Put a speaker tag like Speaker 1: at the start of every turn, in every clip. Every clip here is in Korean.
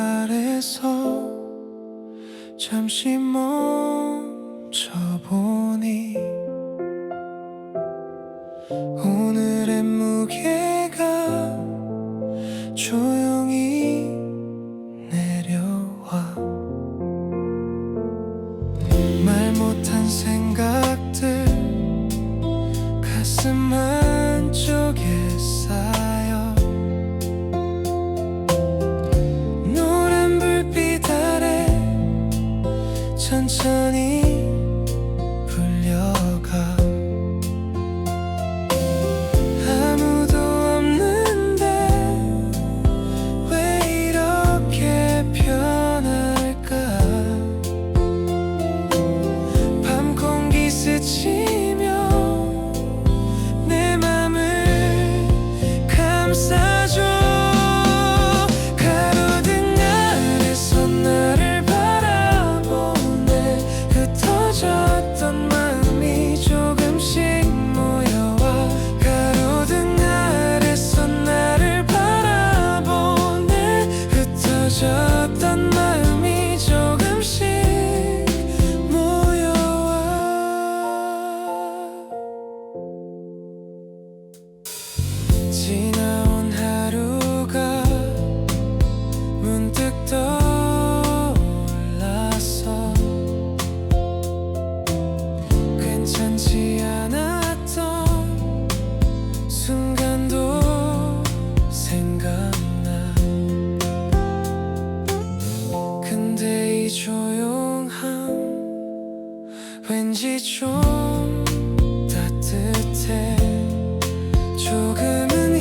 Speaker 1: 아래서 잠시 멈춰보니 오늘의 무게가 조용히 내려와 말 못한 생 천천히 불려가. 아무도 없는데 왜 이렇게 편할까? 밤 공기 스치며 내 맘을 감싸 근데 이 조용함 왠지 좀 따뜻해. 조금은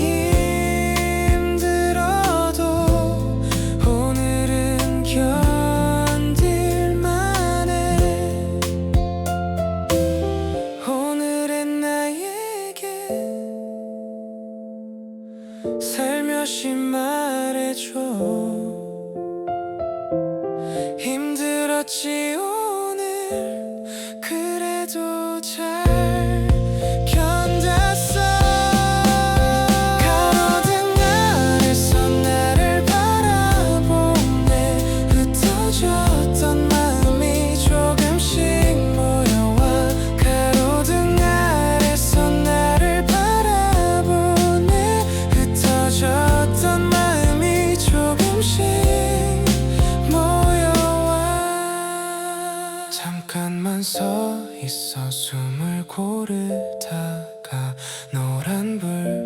Speaker 1: 힘들어도 오늘은 견딜만해. 오늘의 나에게 살며시 말해줘 힘들었지 오늘 잠깐만 서 있어 숨을 고르다가 노란 불